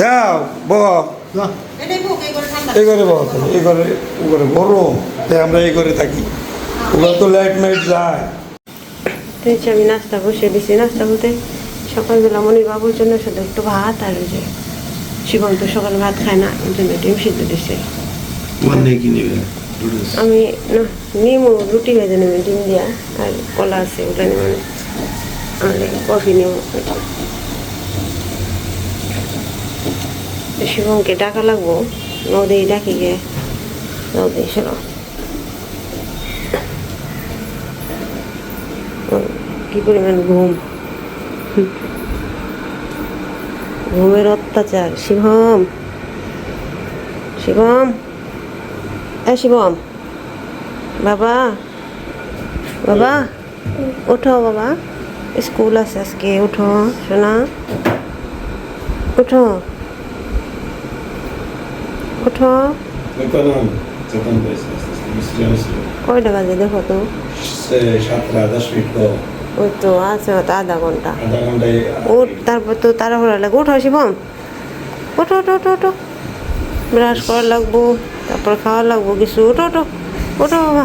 যাও বুক এই করে ঠান্ডা। এই করে বল এই করে ও করে গরম। তাই আমরা এই করে থাকি। ওগুলো তো লাইট মাইট যায়। তো আমি নাস্তা বসে দিছি। নাস্তা বলতে সকালবেলা মনির বাবুর জন্য শুধু একটু ভাত আর ওই যে শিবম তো সকালে ভাত খায় না ওই জন্য ডিম সিদ্ধ দিছে। আমি না নিমু রুটি ভেজে নেবে ডিম দিয়া আর কলা আছে ওটা নিয়ে মানে আর কফি নেব শিবমকে ডাকা লাগবো নদী ডাকি গে নদী শোনো। কি পরিমাণ ঘুম? ঘুমের অত্যাচার। শিবম! শিবম! এ শিবম! বাবা! বাবা! ওঠো বাবা। স্কুল আছে আজকে উঠো শোনা উঠো। উঠো। কয়টা বাজে দেখো তো। ওই তো আছে হয়তো আধা ঘণ্টা। উঠ তারপর তো তাড়াহুড়া লাগে। উঠো শিবম ওঠো ওঠো ওঠো ওঠো ব্রাশ করা লাগবো তারপর খাওয়া লাগবো কিছু। ওঠো ওঠো ওঠো বাবা।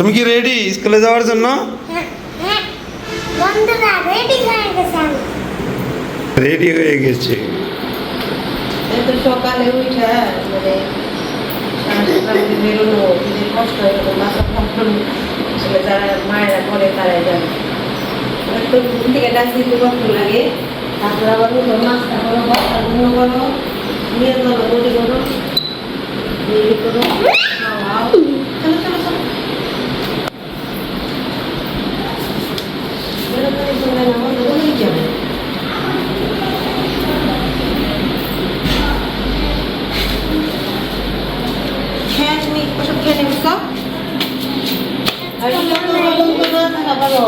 তুমি কি রেডি স্কুলে যাওয়ার জন্য? রেডি হয়ে। গেছে আমি। রেডি হয়ে গেছে। সকালে উঠে মানে সারাটা বেরোনো কষ্ট হয়ে গেল মাথা যারা মায়েরা করে তারাই জানে। তো ঘুম থেকে ডাকতে একটু কষ্ট লাগে। তারপর আবার উঠো নাস্তা করো বাচ্চা ঘুমো করো নিয়ে চলো রুটি করো করো খাওয়াও চলো চলো চলো বেরোতে চলে না আমাদের বলেই যাবে হ্যাঁ তুমি ওসব খেয়ে নেবে সব আর এটা তো বলুন তো না থাকা ভালো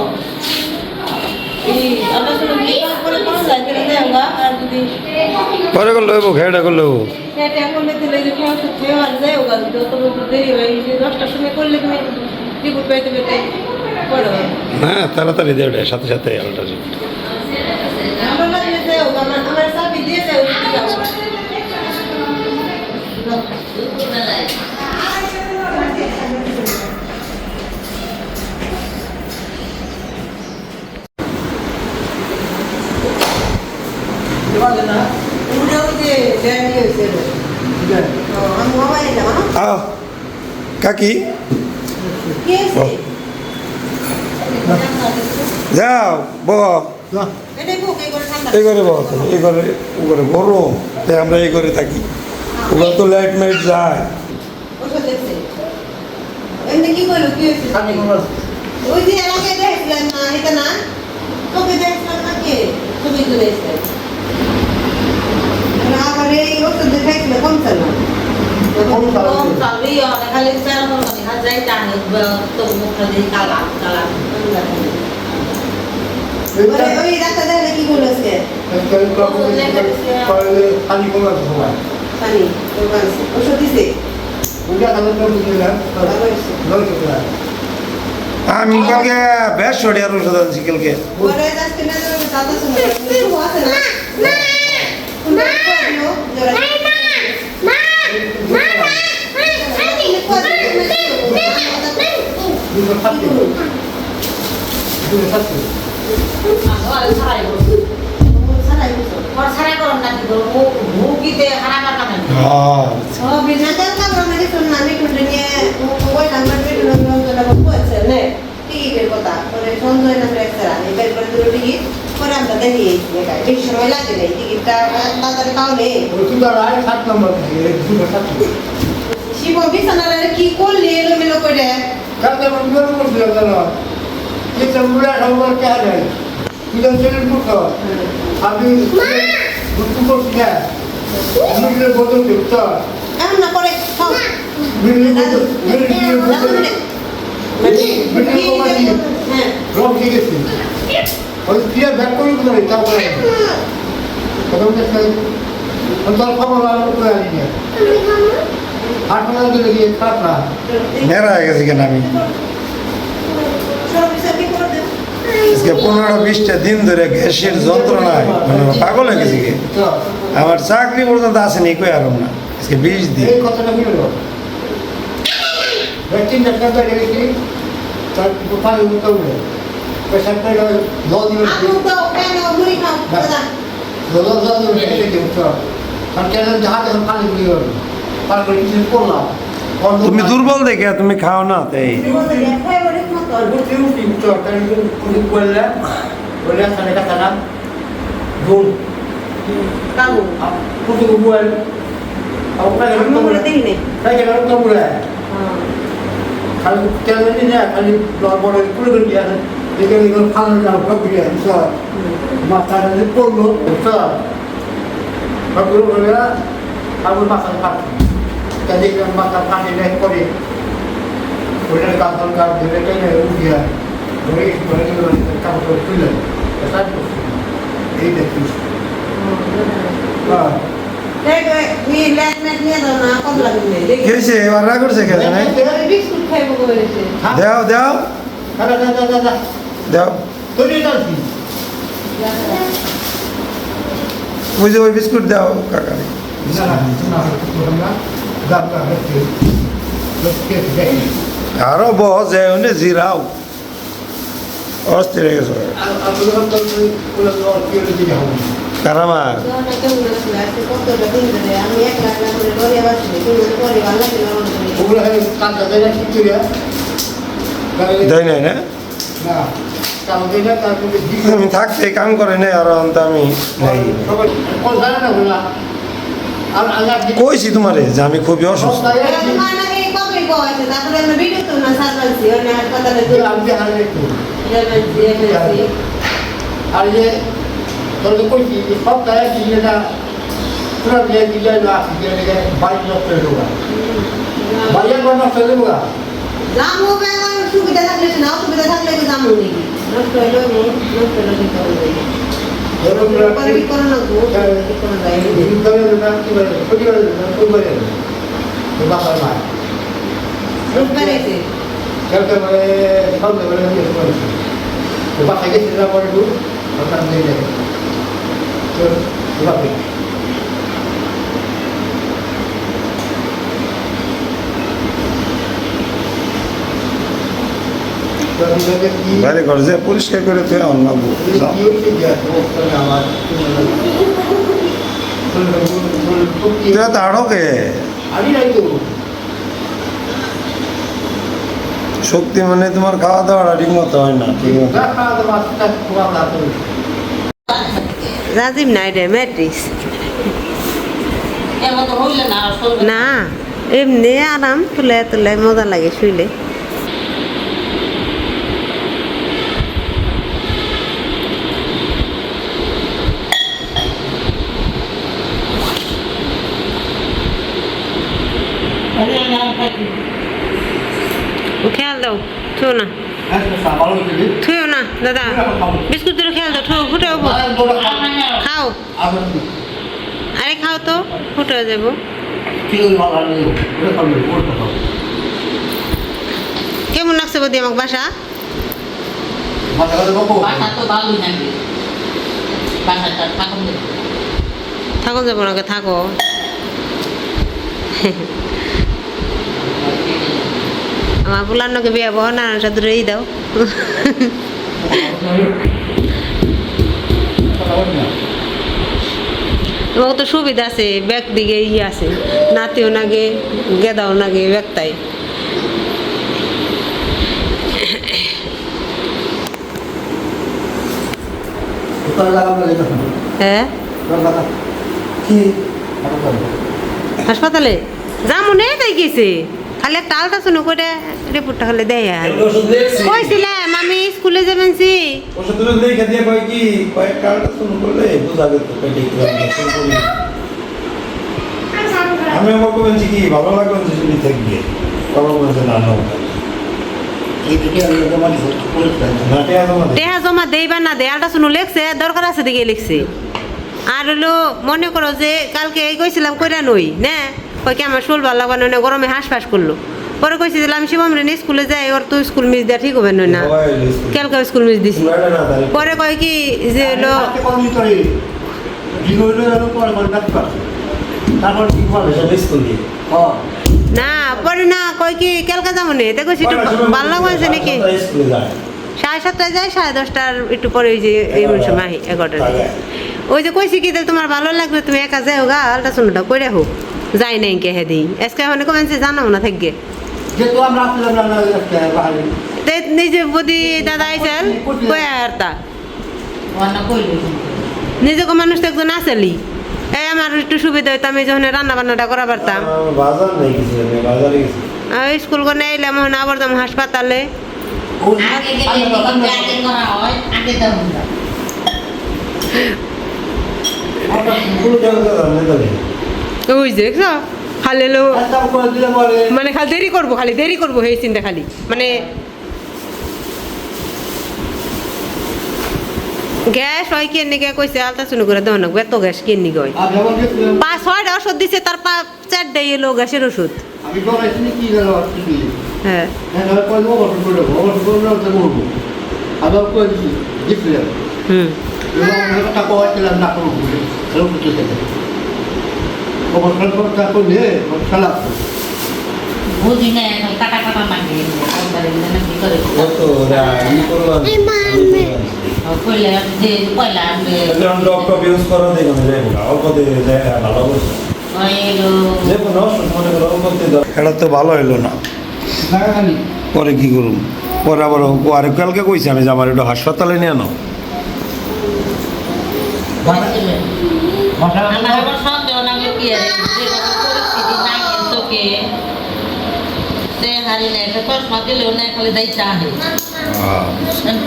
এই আমরা শুধু মেকআপ করে পাওয়া যায় তাহলে দেয় আমরা আর যদি পরে করলে হইব ঘেটা করলে হইব খেটে করলে তাহলে যে খাওয়া তো খেয়ে আর দেয় ওগা যত বলতে দেরি হয় এই যে দশটার সময় করলে তুমি রিপোর্ট পাইতে পেতে পড়ো হ্যাঁ তাড়াতাড়ি দেবে সাথে সাথে আলটা আমার কাকি যাও ব এই করে ঠান্ডা এই করে বল এই করে ও করে গরম তাই আমরা এই করে থাকি ওগুলো তো লাইট মাইট যায় ওই যে এর আগে না এটা না তোকে দেখছিলাম না কে তুমি তো দেখছিলেন ভালো হয়েছে নয় টাকা আমি কালকে বেশ ওষুধ আনছি কালকে শিব বিছানার কি করলি এলোমেলো করে? কালকে আমি বিয়ে করছিলাম কেন? যেটা মুড়া সবার কে হারে মুখ আমি করছি না করে মিলে কমাটি হ্যাঁ। রং ঠিক আছে ওই ব্যাক করে দিলে দেখতে অন্তর খবর আর করে আনি না। হাসপাতাল গেলে গিয়ে খারাপ না। নেড়া হয়ে গেছি কেন আমি? করে আজকে পনেরো বিশটা দিন ধরে গ্যাসের যন্ত্রণায় মানে পাগল হয়ে গেছি আমার চাকরি পর্যন্ত আসেনি কই আর না আজকে বিশ দিন। তুমি দুর্বল দেখে তুমি খাও না তাই। বলতে দেখ খাই বলে মতো উঠতে উঠতে উঠতে তার কোনো বললে বলে আসলে কথা না ধুন কাবু পুটু বল আপনাকে আমি বলে দেখি নেই তাই কেন তো বলে খালি তেল দিন না খালি বড় পুরো করে দিয়ে আছে দেখে এগুলো ফাল না সব দিয়ে স্যার মাথাটা যে পড়ল স্যার সবগুলো বলে আবার মাথা ফাট তাদের মাথা ফাটে নেই করে ওইটা কাপড় কাপ ধরে টেনে উঠিয়া দাও দেও দেও ওই যে ওই বিস্কুট দাও কাকা আরও বহ যে ওনে জিরাও অস্থির হয়ে গেছে আমি আমি করে না আমার জন্য। ওগুলো কাঁচা দেয় না কি করে নাই। না না কালো দেয় না তারপরে আমি থাকতে অসুস্থ। আর অন্ত আমি নাই সবাই কোন জানে না ওগুলা আর আগে কইছি তোমারে যে আমি খুবই অসুস্থ এরা তো মা নাকি কবে বয়সে, তারপরে আমরা ভিডিও তো না সারবানছি, অন্য হাসপাতালে তো আমি হারে একটু এমার্জেন্সি, এমার্জেন্সি। আর যে তোর তো কইছি যে সপ্তাহে দিলে পুরো দিয়ে দিলে না দিলে বাড়ি নষ্ট হয়ে যাবে বাড়ি একবার নষ্ট হয়ে যাবে জামু বেলার সুবিধা থাকলে শোনা, অসুবিধা থাকলে তো জামু নাকি। নষ্ট হইল এমন, নষ্ট হইল কি করব? পরে কি করো না গো? কি করো যায়? রোগ বেড়েছে। বাইরে ঘর যে পরিষ্কার করে তুই অন্য শক্তি মানে তোমার খাওয়া দাওয়াটা ঠিক মতো হয় না, ঠিক মতো দেখা মাছটা তোমার হাতে রাজীব নাই রে ম্যাট্রিক্স। না এমনি আরাম তুলে তুলে মজা লাগে শুইলে। খেয়াল দাও থুও না। থুও না দাদা, বিস্কুট দুটো খেয়াল ঠো ফুটে যাব খাও। আরে খাও তো, ফুটে যাব কেমন লাগছে বদি আমাকে বাসা? তো নাকি থাকো যাব নাকি থাকো। আমার পুলানোকে বিয়ে বহ না দূরেই দাও। তোমাকে তো সুবিধা আছে ব্যাগ দিকে ই আছে। নাতিও নাগে গেদাও নাগে ব্যাগটাই হ্যাঁ? হাসপাতালে? যা মনে তাই গেছে খালি একটা শুনে করে রিপোর্টটা খালি দেয়। কইছিল আমি স্কুলে যাবেন সি ওষুধ তুমি দেখে দিয়ে কয় কি করলে বোঝা যেত পেটে কি আছে। আমি আমার বলছি কি ভালো লাগল যে যদি থাকবে আমার বলছে না না। দিকে আমি জমা না দে। লেখছে দরকার আছে দিকে লিখছে। আর হলো মনে করো যে কালকে এই কইছিলাম কইরা নই না? কই কি আমার শোল ভালো লাগবে না গরমে হাঁস ফাঁস করল। পরে কইছিলাম শিবম রে স্কুলে যাই ওর তো স্কুল মিস দেওয়া ঠিক হবে না। কালকে স্কুল মিস দিছি। পরে কয় কি যে হলো হ্যাঁ না পরে না কয় কি কালকে যাব না? কইছি একটু ভালো লাগবে নাকি? সাড়ে সাতটায় যায়। সাড়ে দশটার একটু পরে ওই যে এই সময় এগারোটার ওই যে কইছি কি তাহলে তোমার ভালো লাগবে তুমি একা যাই যাও গা আলট্রাসাউন্ডটা করে হোক। যাই নাই কে হে দিই আজকে এখন কমেছে জানাও না থাকবে যেহেতু আমরা আসলাম না একটা বাইরে তে নিজে বদি দাদা কই মানুষ তো একজন আসেলি। এই আমার একটু সুবিধা হইতো আমি যখন রান্না বান্নাটা করা পারতাম বাজার নেই কিছু বাজারে গেছি। আর স্কুল করে এলাম এখন আবার যাম হাসপাতালে। হয় ওই যে খালি মানে খালি দেরি করব খালি দেরি করব এই চিন্তা খালি। মানে গ্যাস হয় কে নিকে কইছে আলতা আলট্রাসাউন্ড করে দেওয়া নাকবে এত গ্যাস কে নিকে হয়? পাঁচ ছয়টা ওষুধ দিছে তার পা চারটে এলো গ্যাসের ওষুধ। হ্যাঁ। হ্যাঁ হুম। এবং আমি কথা কইছিলাম না? করব বলে এরকম কিছু থেকে মোবাইল করে কথা কইলে সালাম বুঝি না এখন কাটা কাটা লাগে একবারে না কি করে কত ওরা ই করলাম কইলে যে কইলা আমি এখন ডক্টর ইউজ করো দেখুন যাই বলা। অল্প দিয়ে যায় ভালো করছে। কইলো যে কোনো ওষুধ মনে করো অল্প এটা তো ভালো হইল না। পরে কি করুম? পরে আবার আরে কালকে কইছে আমি যে আমার একটু হাসপাতালে নিয়ে আনো। কি যেরকম পরিস্থিতি নাই চোখে হারি না একটা চশমা দিলেও না খালি দাই চাহে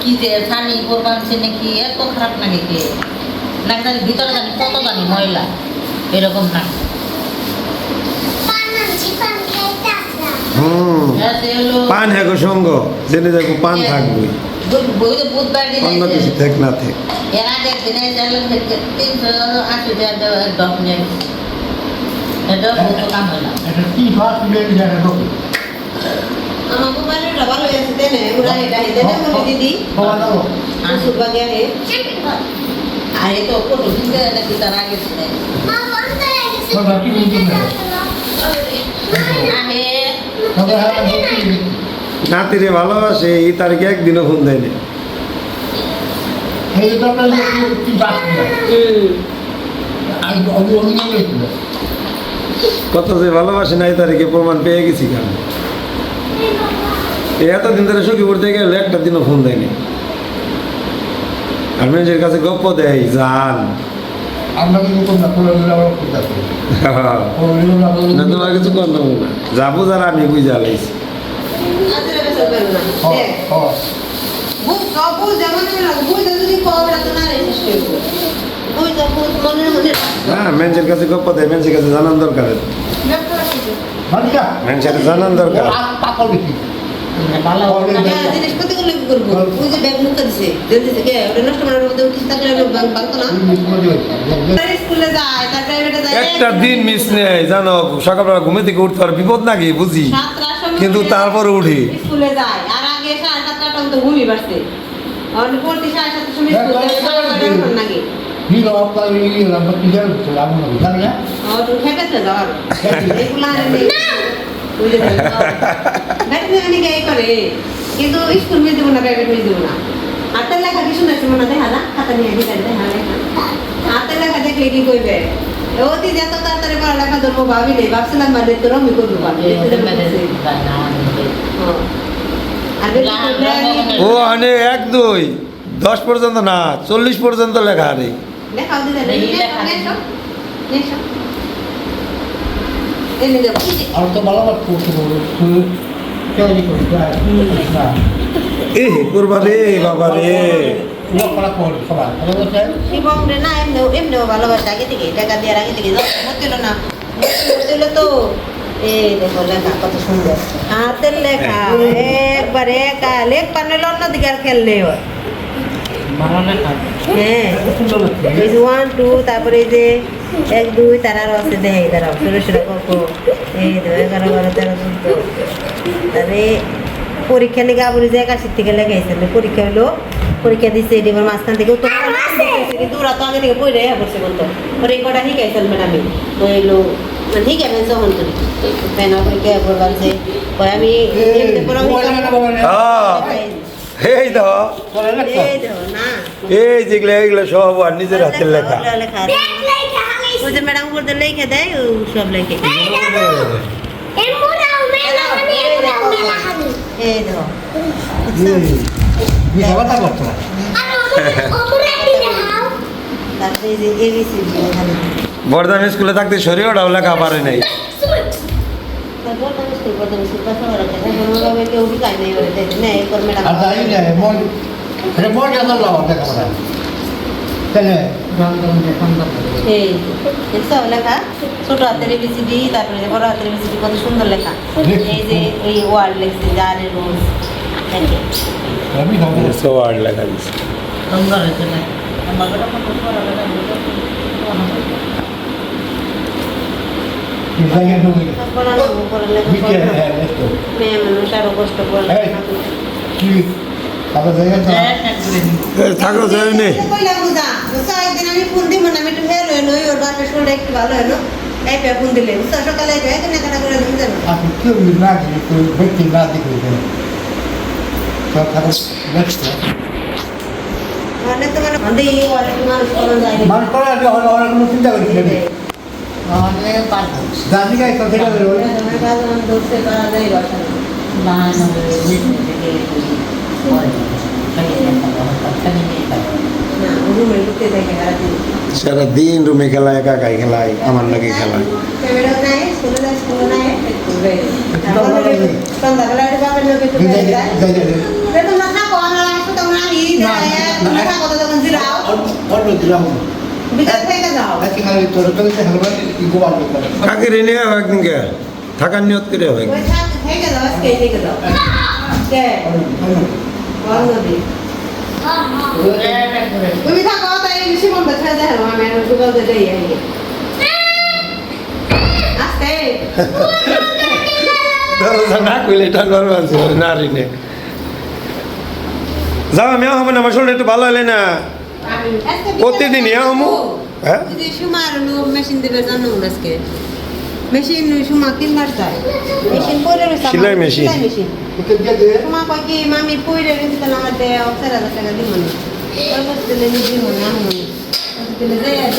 কি যে স্বামী করবান সে নাকি এত খারাপ লাগে কে? না নাকি ভিতরে জানি কত জানি ময়লা এরকম না। পান আনছি পান হ্যাঁ সঙ্গ জেনে দেখো পান থাকবে। অন্য কিছু থাক না থাক এর আগে দিনে তিনশো আশি টাকা একদম নেই এটা বহুত কাম হলো এটা কি আমার মোবাইলটা ভালো আছে দেনে এটা দিদি দাও আহে আর এই তো ফটো দিতে নাকি তার আগে দিনে মা বন্ধ গেছে বাবা কি বলছো না আহে। বাবা হ্যাঁ নাতিরে ভালোবাসে এই তারিখে একদিনও ফোন দেয়নি এই দরকার কি বাস না আমি আমি অন্য গেছিল কত যে ভালোবাসে না এই তারিখে প্রমাণ পেয়ে গেছি কেন? এতদিন ধরে সখী পড়তে গেলে একটা দিনও ফোন দেয়নি। আর মানুষের কাছে গপ্প দেয় জান। আমরা না তোমার কিছু যাব যারা আমি বুঝা লাইছি হ্যাঁ সব বুঝ যেমন হ্যাঁ কাছে গপ্প দেয় কাছে জানান দরকার। জানান দরকার। একটা দিন মিস নেই জানো সকালবেলা ঘুমে থেকে উঠতে পারে বিপদ নাকি বুঝি? কিন্তু তারপরে উঠি। স্কুলে যায়। আর আগে সাড়ে সাতটা আর পড়তে সাড়ে সাতটার সময় স্কুল নাকি। নাকি এই করে কিন্তু স্কুল মিস দেবো না প্রাইভেট মিস দেবো না হাতের লেখা কি সুন্দর ছিল না দেখা নিয়ে লেখা হাতের লেখা দেখলে কি করবে অতি যত তাড়াতাড়ি পড়ালেখা ধরবো ভাবি নেই ভাবছিলাম মানে তোর আমি করব ভাবি ও মানে এক দুই দশ পর্যন্ত না চল্লিশ পর্যন্ত লেখা আরে এ করবা রে বাবা রে শিবম রে না এমনিও এমনিও ভালোবাসে আগে থেকে টাকা দেওয়ার আগে থেকে মতিল না মতিল তো এই দেখো লেখা কত সুন্দর হাতের লেখা একবার একা লেখ পারলে অন্যদিকে আর খেললে হয় হ্যাঁ। এই যে ওয়ান টু তারপরে এই যে এক দুই তার আছে দেখে দাঁড়াও ষোলো ষোলো এই তো এগারো বারো তেরো চোদ্দ। পরীক্ষা নিয়ে গাবুরি যে একাশির থেকে লেগেছিল পরীক্ষা হলো পরীক্ষা দিচ্ছে এটি আমার মাঝখান থেকে উত্তর কিন্তু ওরা তো আগে থেকে পড়ে পড়ছে বলতো। পরে কটা শিখাইছেন ম্যাডামে হইল মানে শিখাবেন যখন তুমি ফেনা পরীক্ষা যে আমি হ্যাঁ এই দাও এই দেখো। এই যেগুলো এইগুলো সব আর নিজের হাতের লেখা। লেখা ওই যে ম্যাডাম করতে লিখে দেয় ও সব লেখে। বর্ধমান স্কুলে থাকতে শরীরটাও লেখা পারে নাই আর যাই না মন এটা মন যত লাভ তাহলে এই দেখছ লেখা ছোট হাতের এবিসিডি তারপরে যে বড় হাতের এবিসিডি কত সুন্দর লেখা এই যে এই ওয়ার্ড লিখছে জারে রোজ ওয়ার্ড লেখা দিচ্ছে সুন্দর হয়েছে না আমার পড়ানো পড়ালেখা হ্যাঁ মেয়ে মানুষ আরও কষ্ট করে থাকো যাই না করে মানে মানে মানুষ করা চিন্তা করছে না আমাদের পারবো জানি গাই কথা বলে আমার কাজ আমার ধরতে পারা যায় বাসা না। না না থেকে না রুমে ঢুকতে দেখে সারাদিন সারাদিন রুমে খেলায় একা একাই খেলায় আমার লাগে খেলায় ক্যামেরা নাই স্কুলে যায় স্কুলে নাই একটু বাইরে সন্ধ্যাবেলা একটু বাপের লোকে একটু বাইরে যায় এ তোমরা থাকো আমরা আসবো তোমরা ই দেয় তোমরা থাকো তো তখন জিরাও অন্য দিলাম বিকাল কাকে রে নিয়ে হবে একদিন কে থাকার নিয়ত করে অন্যদিন তুমি থাকো তাই বেশি আমি গুগল আস্তে। না কইলে নে যাও আমি হবে না আমার শরীর একটু ভালো হলে না। প্রতিদিনই আমু হ্যাঁ? মেশিন দিবে জানো আজকে। মেশিন সুমা কিনবার চাই মেশিন পরে রয়েছে সেলাই মেশিন। মেশিন। সুমা কয় কি মামি পরে রয়েছে তাহলে আমার দেয় চার হাজার টাকা দিব না। দিলে নিজে মনে আহ দিলে যে আজ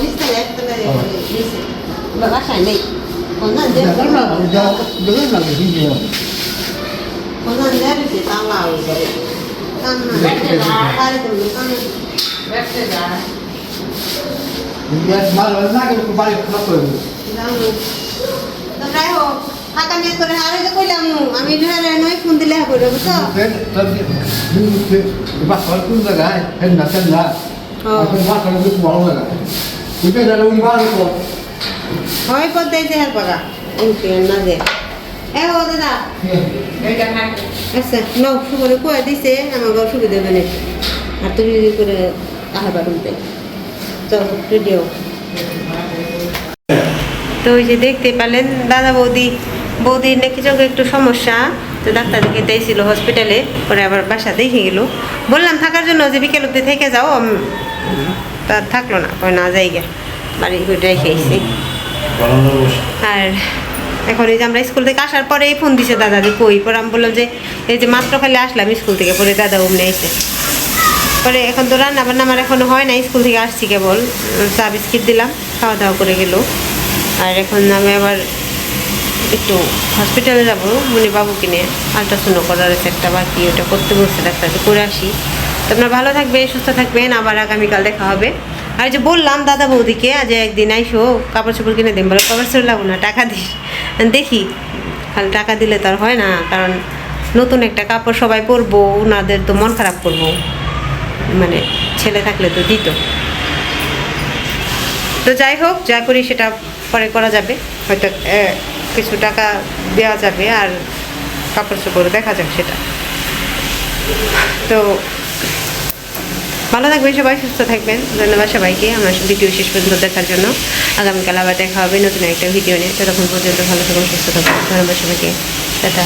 দিছে বাসায় নেই। কোনদিন না না হয়ে যাবে কান্না আরে তুমি কান্না ব্যবসা যায় ইয়ার মাল না করে বাড়ি করে জানো তো যাই হোক ফাঁকা নিয়ে করে আরে যে কইলাম আমি ধরে নই ফোন দিলে হবে বুঝছ ফের তার দিদি বাস আর কোন জায়গায় ফের না ফের না এখন বাস আর কিছু ভালো না এটা যারা উনি ভালো তো হয় পর দেয় হের পাগা এমপি না দে এ ও দাদা এটা থাকে আচ্ছা নাও সুবরে কয়ে দিছে আমার ঘর সুবিধা হবে না আর তুমি করে আহার বাড়ুতে চল রেডিও। তো ওই যে দেখতে পেলেন দাদা বৌদি। বৌদির নাকি চোখে একটু সমস্যা, তো ডাক্তার দেখে দিয়েছিল হসপিটালে পরে আবার বাসা দেখে গেল। বললাম, থাকার জন্য যে বিকেল অব্দি থেকে যাও তা থাকল না। পরে না, যাই গে বাড়ি করে রেখে এসেছি। আর এখন এই যে আমরা স্কুল থেকে আসার পরেই ফোন দিছে দাদা যে কই? পরে আমি বললাম যে, এই যে মাত্র খালি আসলাম স্কুল থেকে, পরে দাদা অমনি এসে পরে এখন তো রান্না বান্না আমার এখনও হয় না স্কুল থেকে আসছি কেবল। চা বিস্কিট দিলাম, খাওয়া দাওয়া করে গেল। আর এখন আমি আবার একটু হসপিটালে যাব মুনি বাবুকে নিয়ে। আলট্রাসাউন্ড করার একটা বাকি, ওটা করতে বলছে ডাক্তারকে করে আসি। তো আপনারা ভালো থাকবেন, সুস্থ থাকবেন, আবার আগামীকাল দেখা হবে। আর যে বললাম দাদা বৌদিকে, আজ একদিন আইসো কাপড় চোপড় কিনে দিন, বলে কাপড় চোপড় লাগবো না? টাকা দিস। দেখি, খালি টাকা দিলে তো আর হয় না, কারণ নতুন একটা কাপড় সবাই পরবো, ওনাদের তো মন খারাপ করব। মানে ছেলে থাকলে তো দিত। তো যাই হোক, যা করি সেটা পরে করা যাবে। হয়তো কিছু টাকা দেওয়া যাবে আর কাপড় চোপড় দেখা যাক সেটা। তো ভালো থাকবেন সবাই, সুস্থ থাকবেন। ধন্যবাদ সবাইকে আমার ভিডিও শেষ পর্যন্ত দেখার জন্য। আগামীকাল আবার দেখা হবে নতুন একটা ভিডিও নিয়ে। ততক্ষণ পর্যন্ত ভালো থাকুন, সুস্থ থাকুন। ধন্যবাদ সবাইকে। টাটা।